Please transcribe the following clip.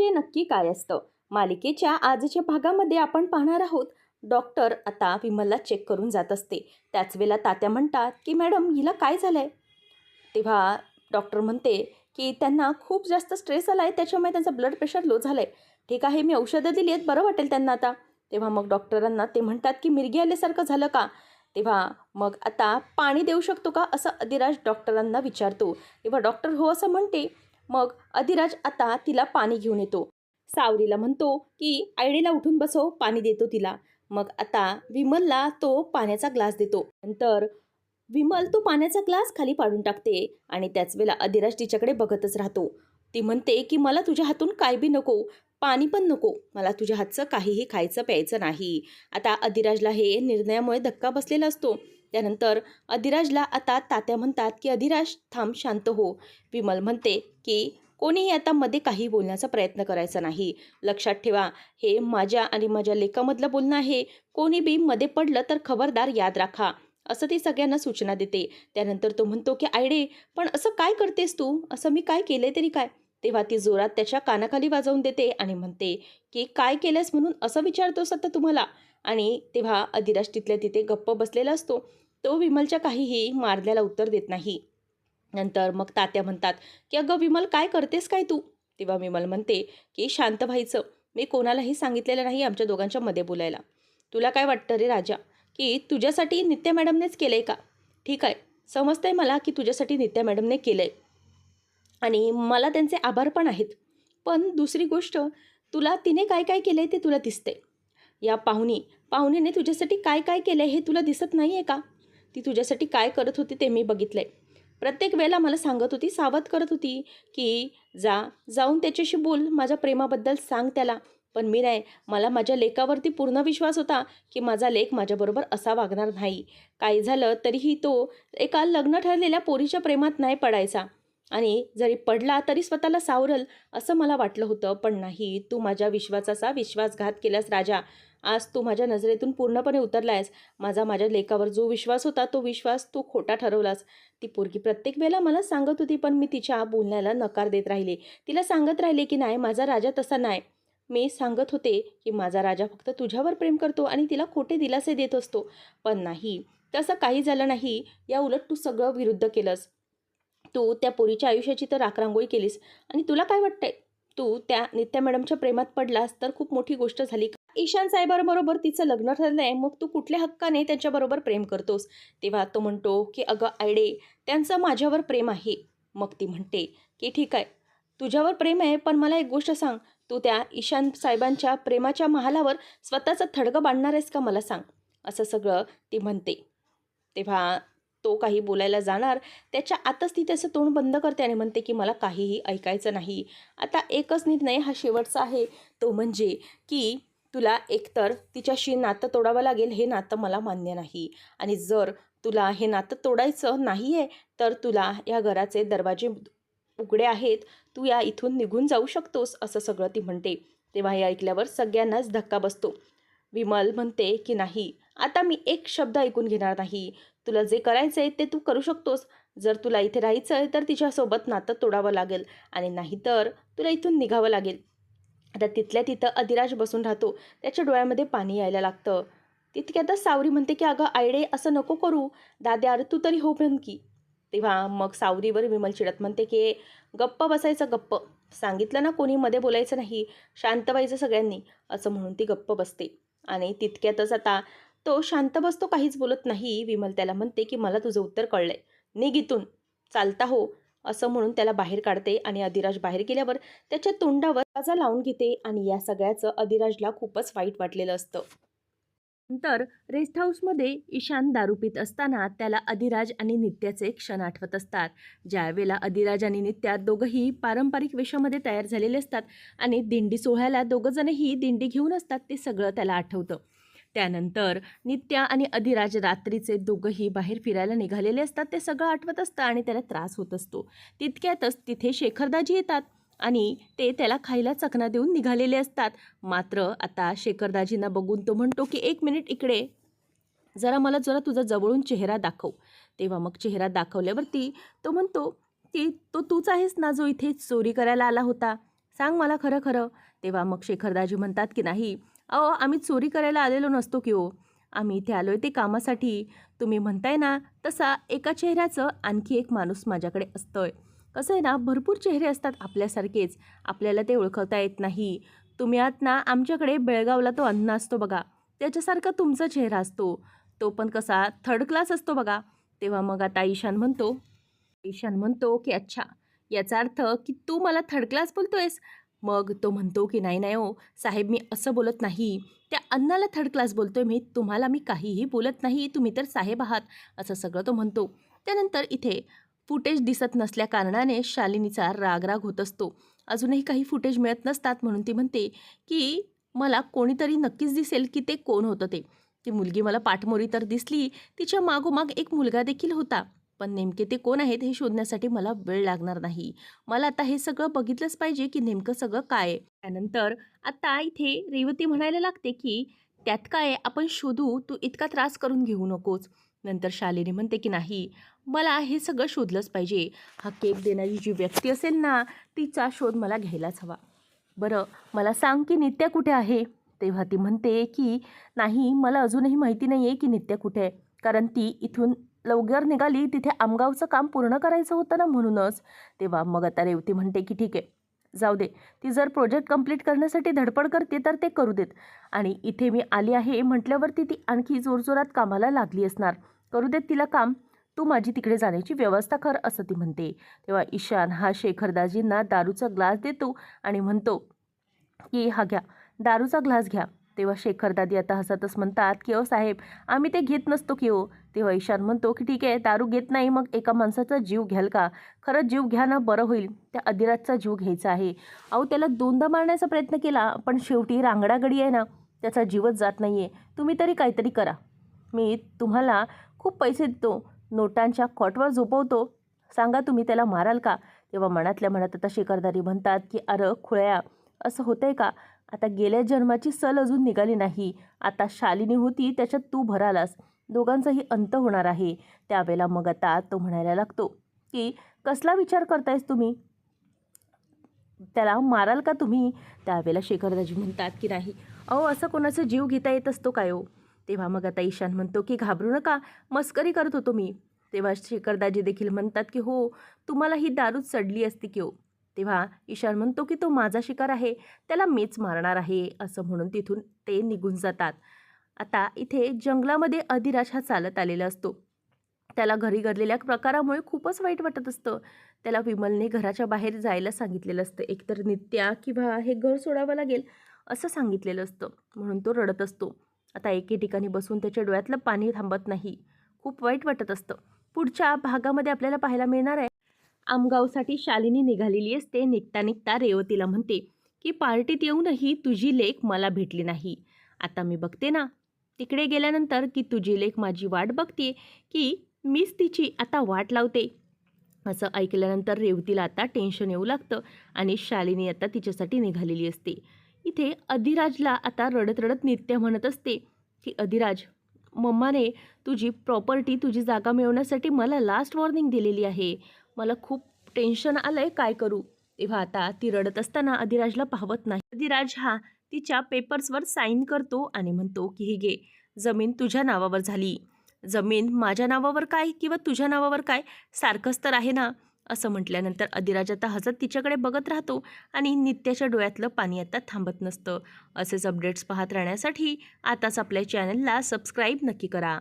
म्हणजे नक्की काय असतं? मालिकेच्या आजच्या भागामध्ये आपण पाहणार आहोत. डॉक्टर आता विमलला चेक करून जात असते. त्याच वेळेला तात्या म्हणतात की मॅडम हिला काय झालं आहे तेव्हा डॉक्टर म्हणते की त्यांना खूप जास्त स्ट्रेस आला आहे त्याच्यामुळे त्यांचा ब्लड प्रेशर लो झालं आहे ठीक आहे मी औषधं दिली आहेत बरं वाटेल त्यांना आता. तेव्हा मग डॉक्टरांना ते म्हणतात की मिरगी आल्यासारखं झालं का? तेव्हा मग आता पाणी देऊ शकतो का? असं अधिराज डॉक्टरांना विचारतो. तेव्हा डॉक्टर हो असं म्हणते मग अधिराज आता तिला पाणी घेऊन येतो. सावरीला म्हणतो की आयडीला उठून बसव पाणी देतो तिला. मग आता विमलला तो पाण्याचा ग्लास देतो. नंतर विमल तो पाण्याचा ग्लास खाली पाडून टाकते आणि त्याच वेळेला अधिराज तिच्याकडे बघतच राहतो. ती म्हणते की मला तुझ्या हातून काय बी नको पाणी पण नको. मला तुझ्या हातचं काहीही खायचं प्यायचं नाही. आता अधिराजला हे निर्णयामुळे धक्का बसलेला असतो. त्यानंतर अधिराजला आता तात्या म्हणतात की अधिराज थांब शांत हो. विमल म्हणते की कोणीही आता मध्ये काही बोलण्याचा प्रयत्न करायचा नाही. लक्षात ठेवा हे माझ्या आणि माझ्या लेखामधलं बोलणं आहे. कोणी बी मध्ये पडलं तर खबरदार याद राखा. असं ती सगळ्यांना सूचना देते. त्यानंतर तो म्हणतो की आयडे पण असं काय करतेस तू? असं मी काय केलं तरी काय? तेव्हा ती जोरात त्याच्या कानाखाली वाजवून देते आणि म्हणते की काय केलंस म्हणून असं विचारतोस आता तुम्हाला? आणि तेव्हा अधिराज तिथल्या तिथे गप्प बसलेला असतो. तो विमलच्या काहीही मारल्याला उत्तर देत नाही. नंतर मग तात्या म्हणतात की अगं विमल काय करतेस काय तू? तेव्हा विमल म्हणते की शांत व्हायचं मी कोणालाही सांगितलेलं नाही आमच्या दोघांच्या मध्ये बोलायला. तुला काय वाटतं रे राजा? की तुझ्यासाठी नित्या मॅडमनेच केलं आहे का? ठीक आहे समजतं आहे मला की तुझ्यासाठी नित्या मॅडमने केलं आहे आणि मला त्यांचे आभार पण आहेत. पण दुसरी गोष्ट तुला तिने काय काय केलं आहे ते तुला दिसते या पाहुणी पाहुणीने तुझ्यासाठी काय काय केलं आहे हे तुला दिसत नाही आहे का? ती तुझ्यासाठी काय करत होती ते मी बघितलं आहे प्रत्येक वेळेला मला सांगत होती सावध करत होती की जा जाऊन त्याच्याशी बोल माझ्या प्रेमाबद्दल सांग त्याला. पण मी नाही मला माझ्या लेखावरती पूर्ण विश्वास होता की माझा लेख माझ्याबरोबर असा वागणार नाही. काही झालं तरीही तो एका लग्न ठरलेल्या पोरीच्या प्रेमात नाही पडायचा. आणि जरी पडला तरी स्वतःला सावरल असं मला वाटलं होतं पण नाही. तू माझ्या विश्वासाचा विश्वासघात केलास राजा. आज तू माझ्या नजरेतून पूर्णपणे उतरलायस. माझा माझ्या लेकावर जो विश्वास होता तो विश्वास तू खोटा ठरवलास. ती पोरगी प्रत्येक वेळेला मला सांगत होती पण मी तिच्या बोलण्याला नकार देत राहिले. तिला सांगत राहिले की नाही माझा राजा तसा नाही. मी सांगत होते की माझा राजा फक्त तुझ्यावर प्रेम करतो आणि तिला खोटे दिलासे देत असतो. पण नाही तसं काही झालं नाही. या उलट तू सगळं विरुद्ध केलंस. तू त्या पोरीच्या आयुष्याची तर राखरांगोळी केलीस. आणि तुला काय वाटतंय? तू त्या नित्या मॅडमच्या प्रेमात पडलास तर खूप मोठी गोष्ट झाली ईशान साहेबांबरोबर तिचं लग्न ठरलंय. मग तू कुठल्या हक्काने त्यांच्याबरोबर प्रेम करतोस? तेव्हा तो म्हणतो की अगं आयडे त्यांचं माझ्यावर प्रेम आहे. मग ती म्हणते की ठीक आहे तुझ्यावर प्रेम आहे पण मला एक गोष्ट सांग. तू त्या ईशान साहेबांच्या प्रेमाच्या महालावर स्वतःचं थडगं बांधणार आहेस का? मला सांग. असं सगळं ती म्हणते. तेव्हा तो काही बोलायला जाणार त्याच्या आताच ती त्याचं तोंड बंद करते आणि म्हणते की मला काहीही ऐकायचं नाही. आता एकच निर्णय हा शेवटचा आहे. तो म्हणजे की तुला एकतर तिच्याशी नातं तोडावं लागेल हे नातं मला मान्य नाही. आणि जर तुला हे नातं तोडायचं नाही आहे तर तुला या घराचे दरवाजे उघडे आहेत. तू या इथून निघून जाऊ शकतोस असं सगळं ती म्हणते. तेव्हा हे ऐकल्यावर सगळ्यांनाच धक्का बसतो. विमल म्हणते की नाही आता मी एक शब्द ऐकून घेणार नाही. तुला जे करायचं आहे ते तू करू शकतोस. जर तुला इथे राहायचं आहे तर तिच्यासोबत नातं तोडावं लागेल आणि नाहीतर तुला इथून निघावं लागेल. आता तिथल्या तिथं अधिराज बसून राहतो. त्याच्या डोळ्यामध्ये पाणी यायला लागतं. तितक्यातच सावरी म्हणते की अगं आयडे असं नको करू. दाद्या अरे तू तरी हो पण की तेव्हा मग सावरीवर विमल चिडत म्हणते की गप्प बसायचं गप्प. सांगितलं ना कोणी मध्ये बोलायचं नाही. शांत व्हायचं सगळ्यांनी. असं म्हणून ती गप्प बसते. आणि तितक्यातच आता तो शांत बसतो काहीच बोलत नाही. विमल त्याला म्हणते की मला तुझं उत्तर कळलंय. निघितून चालता हो. असं म्हणून त्याला बाहेर काढते आणि अधिराज बाहेर गेल्यावर त्याच्या तोंडावर ताजा लावून घेते आणि या सगळ्याचं अधिराजला खूपच वाईट वाटलेलं असतं. नंतर रेस्ट हाऊसमध्ये ईशान दारू पित असताना त्याला अधिराज आणि नित्याचे क्षण आठवत असतात. ज्यावेळेला अधिराज आणि नित्या दोघंही पारंपरिक वेशामध्ये तयार झालेले असतात आणि दिंडी सोहळ्याला दोघंजणही दिंडी घेऊन असतात ते सगळं त्याला आठवतं. त्यानंतर नित्या आणि अधिराज रात्रीचे दोघंही बाहेर फिरायला निघालेले असतात. ते सगळं आठवत असतं आणि त्याला त्रास होत असतो. तितक्यातच तिथे शेखरदाजी येतात आणि ते त्याला खायला चकना देऊन निघालेले असतात. मात्र आता शेखरदाजींना बघून तो म्हणतो की एक मिनिट इकडे. जरा मला जरा तुझा जवळून चेहरा दाखव. तेव्हा मग चेहरा दाखवल्यावरती तो म्हणतो की तो तूच आहेस ना जो इथे चोरी करायला आला होता? सांग मला खरं खरं. तेव्हा मग शेखरदाजी म्हणतात की नाही. अहो आम्ही चोरी करायला आलेलो नसतो की हो. आम्ही इथे आलो आहे ते कामासाठी. तुम्ही म्हणताय ना तसा एका चेहऱ्याचं आणखी एक माणूस माझ्याकडे असतोय. कसं आहे ना भरपूर चेहरे असतात आपल्यासारखेच. आपल्याला ते ओळखवता येत नाही. तुम्ही आत ना आमच्याकडे बेळगावला तो अन्न असतो बघा. त्याच्यासारखा तुमचा चेहरा असतो. तो पण कसा थर्ड क्लास असतो बघा. तेव्हा मग आता ईशान म्हणतो ईशान म्हणतो की अच्छा याचा अर्थ की तू मला थर्ड क्लास बोलतोयस? मग तो म्हणतो की नाही नाही हो साहेब मी असं बोलत नाही. त्या अन्नाला थर्ड क्लास बोलतोय मी तुम्हाला मी काहीही बोलत नाही तुम्ही तर साहेब आहात. असं सगळं तो म्हणतो. त्यानंतर इथे फुटेज दिसत नसल्या कारणाने शालिनीचा रागराग होत असतो. अजूनही काही फुटेज मिळत नसतात म्हणून ती म्हणते की मला कोणीतरी नक्कीच दिसेल की ते कोण होतं ते. ती मुलगी मला पाठमोरी तर दिसली तिच्या मागोमाग एक मुलगा देखील होता. पण नेमके ते कोण आहेत हे शोधण्यासाठी मला वेळ लागणार नाही. मला आता हे सगळं बघितलंच पाहिजे की नेमकं सगळं काय त्यानंतर आता इथे रेवती म्हणायला लागते की त्यात काय आपण शोधू तू इतका त्रास करून घेऊ नकोस. नंतर शालिनी म्हणते की नाही मला हे सगळं शोधलंच पाहिजे. हा केक देणारी जी व्यक्ती असेल ना तिचा शोध मला घ्यायलाच हवा. बरं मला सांग की नित्या कुठे आहे? तेव्हा ती म्हणते की नाही मला अजूनही माहिती नाही आहे की नित्या कुठे आहे. कारण ती इथून लवकर निघाली तिथे आमगावचं काम पूर्ण करायचं होतं ना म्हणूनच. तेव्हा मग आता रेवती म्हणते की ठीक आहे जाऊ दे. ती जर प्रोजेक्ट कंप्लीट करण्यासाठी धडपड करते तर ते करू देत. आणि इथे मी आली आहे म्हटल्यावरती ती आणखी जोरजोरात कामाला लागली असणार. करू देत तिला काम? तू माझी तिकडे जाण्याची व्यवस्था कर असं ती म्हणते. तेव्हा ईशान हा शेखरदाजींना दारूचा ग्लास देतो आणि म्हणतो की हा घ्या दारूचा ग्लास घ्या. तेव्हा शेखरदादी आता हसतच म्हणतात की ओ साहेब आम्ही ते घेत नसतो की ओ. तेव्हा ईशान म्हणतो की ठीक आहे दारू घेत नाही मग एका माणसाचा जीव घ्याल का? खरंच जीव घ्या ना बरं होईल. त्या अधिराजचा जीव घ्यायचा आहे. अहो त्याला दोनदा मारण्याचा प्रयत्न केला पण शेवटी रांगडागडी आहे ना त्याचा जीवच जात नाही आहे तुम्ही तरी काहीतरी करा. मी तुम्हाला खूप पैसे देतो नोटांच्या कॉटवर झोपवतो. सांगा तुम्ही त्याला माराल का? तेव्हा मनातल्या मनात आता शेखरदारी म्हणतात की अरे खुळ्या असं होतंय का? आता गेल्या जन्माची सल अजून निघाली नाही. आता शालिनी होती त्याच्यात तू भरालास. दोघांचाही अंत होणार आहे. त्यावेळेला मग आता तो म्हणायला लागतो की कसला विचार करतायस तुम्ही? त्याला माराल का तुम्ही? त्यावेळेला शेखरदाजी म्हणतात की नाही. अहो असं कोणाचा जीव घेता येत असतो काय हो? तेव्हा मग आता ईशान म्हणतो की घाबरू नका. मस्करी करत होतो मी. तेव्हा शेखरदाजी देखील म्हणतात की हो तुम्हाला ही दारूच चढली असती की हो. तेव्हा ईशान म्हणतो की तो माझा शिकार आहे. त्याला मीच मारणार आहे. असं म्हणून तिथून ते निघून जातात. आता इथे जंगलामध्ये अधिराज हा चालत आलेला असतो. त्याला घरी घडलेल्या प्रकारामुळे खूपच वाईट वाटत असतं. त्याला विमलने घराच्या बाहेर जायला सांगितलेलं असतं. एकतर नित्या किंवा हे घर सोडावं लागेल असं सांगितलेलं असतं. म्हणून तो रडत असतो. आता एके ठिकाणी बसून त्याच्या डोळ्यातलं पाणी थांबत नाही. खूप वाईट वाटत असतं. पुढच्या भागामध्ये आपल्याला पाहायला मिळणार आहे. आमगावसाठी शालिनी निघालेली असते. निघता निघता रेवतीला म्हणते की पार्टीत येऊनही तुझी लेख मला भेटली नाही. आता मी बघते ना तिकडे गेल्यानंतर की तुझी लेख माझी वाट बघते की मीच तिची आता वाट लावते. असं ऐकल्यानंतर रेवतीला आता टेन्शन येऊ लागतं आणि शालिनी आता तिच्यासाठी निघालेली असते. इथे अधिराजला आता रडत रडत नित्य म्हणत असते की अधिराज मम्माने तुझी प्रॉपर्टी तुझी जागा मिळवण्यासाठी मला लास्ट वॉर्निंग दिलेली आहे. मला खूप टेन्शन आलंय काय करू? तेव्हा आता ती रडत असताना अधिराजला पाहवत नाही. अधिराज हा तिच्या पेपर्सवर साईन करतो आणि म्हणतो की हे घे जमीन तुझ्या नावावर झाली. जमीन माझ्या नावावर काय किंवा तुझ्या नावावर काय? सारखंच तर आहे ना? असं म्हटल्यानंतर अधिराज आता हसत तिच्याकडे बघत राहतो आणि नित्याच्या डोळ्यातलं पाणी आता थांबत नसतं. असेच अपडेट्स पाहत राहण्यासाठी आताच आपल्या चॅनलला सबस्क्राईब नक्की करा.